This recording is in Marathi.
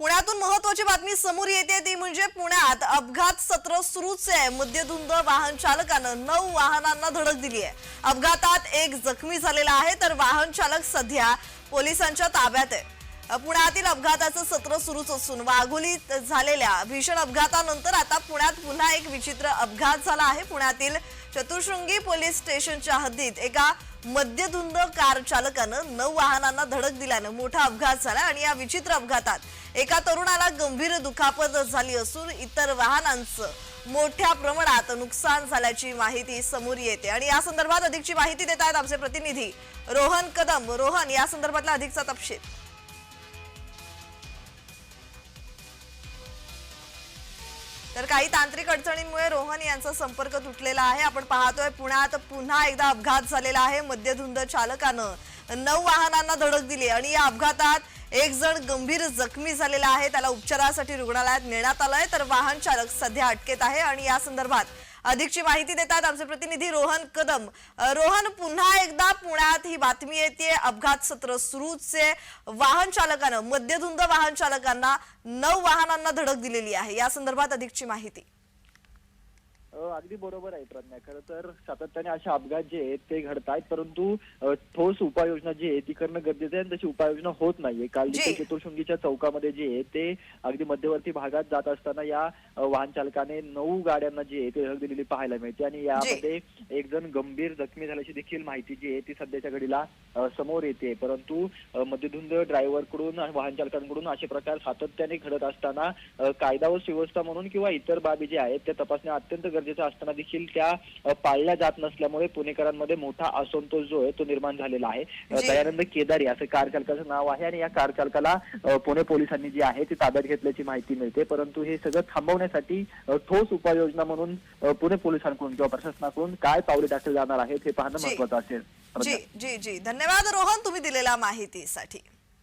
पुण्यातून महत्वाची बातमी समोर येते ती म्हणजे पुण्यात अपघात सत्र सुरूच आहे. मद्यधुंद वाहन चालकानं नऊ वाहनांना धडक दिली आहे. अपघातात एक जखमी झालेला आहे तर वाहन चालक सध्या पोलिसांच्या ताब्यात आहे. पुण्यातील अपघाताचं सत्र सुरूच असून वाघोलीत झालेल्या भीषण अपघातानंतर आता पुण्यात पुन्हा एक विचित्र अपघात झाला आहे. पुण्यातील चतुशृंगी पोलीस स्टेशनच्या हद्दीत एका मद्यधुंद कार चालकानं नऊ वाहनांना धडक दिल्यानं मोठा अपघात झाला आणि या विचित्र अपघातात एका तरुणाला गंभीर दुखापत झाली असून इतर वाहनांचं मोठ्या प्रमाणात नुकसान झाल्याची माहिती समोर येते. आणि या संदर्भात अधिकची माहिती देत आहेत आमचे प्रतिनिधी रोहन कदम. रोहन या संदर्भातला अधिकचा तपशील. तर काही तांत्रिक अडचणींमुळे रोहन यांचा संपर्क तुटलेला आहे. आपण पाहतोय पुण्यात पुन्हा एकदा अपघात झालेला आहे. मद्यधुंद चालकानं नऊ वाहनांना धडक दिली आणि या अपघातात एक जण गंभीर जखमी झालेला आहे. त्याला उपचारासाठी रुग्णालयात नेण्यात आलंय. तर वाहन चालक सध्या अटकेत आहे आणि या संदर्भात अधिकची माहिती देतात आमचे प्रतिनिधी रोहन कदम. रोहन पुन्हा एकदा पुण्यात ही बातमी येते अपघात सत्र सुरूच. आहे वाहन चालकानं मद्यधुंद वाहन चालकांना नऊ वाहनांना धडक दिलेली आहे. या संदर्भात अधिकची माहिती. अगदी बरोबर आहे प्रज्ञा. खरं तर सातत्याने असे अपघात जे आहेत ते घडतायत परंतु अ, ठोस उपाययोजना जी आहे ती करणं गरजेचं आहे आणि तशी उपाययोजना होत नाहीये. काल जी. चतुर्शृंगीच्या चौकामध्ये जे आहे ते अगदी मध्यवर्ती भागात जात असताना या वाहन चालकाने नऊ गाड्यांना जी आहे ते धडक दिलेली पाहायला मिळते आणि यामध्ये एक जण गंभीर जखमी झाल्याची देखील माहिती जी आहे ती सध्याच्या घडीला समोर येते. परंतु अ, मद्यधुंद ड्रायव्हरकडून वाहन चालकांकडून असे प्रकार सातत्याने घडत असताना कायदा व सुव्यवस्था म्हणून किंवा इतर बाबी ज्या आहेत त्या तपासण्या अत्यंत गरजेचं असताना देखील त्या पाळल्या जात नसल्यामुळे पुणेकरांमध्ये मोठा असंतोष जो आहे तो निर्माण झालेला आहे. दयानंद केदारी असं कार चालकाचं नाव आहे आणि या कार चालकाला पुणे पोलिसांनी जी आहे ती ताब्यात घेतल्याची माहिती मिळते. परंतु हे सगळं थांबवण्यासाठी ठोस उपाययोजना म्हणून पुणे पोलिसांकडून किंवा प्रशासनाकडून काय पावले टाकले जाणार आहेत हे पाहणं. महत्वाचं असेल. जी जी जी. धन्यवाद रोहन तुम्ही दिलेल्या माहितीसाठी.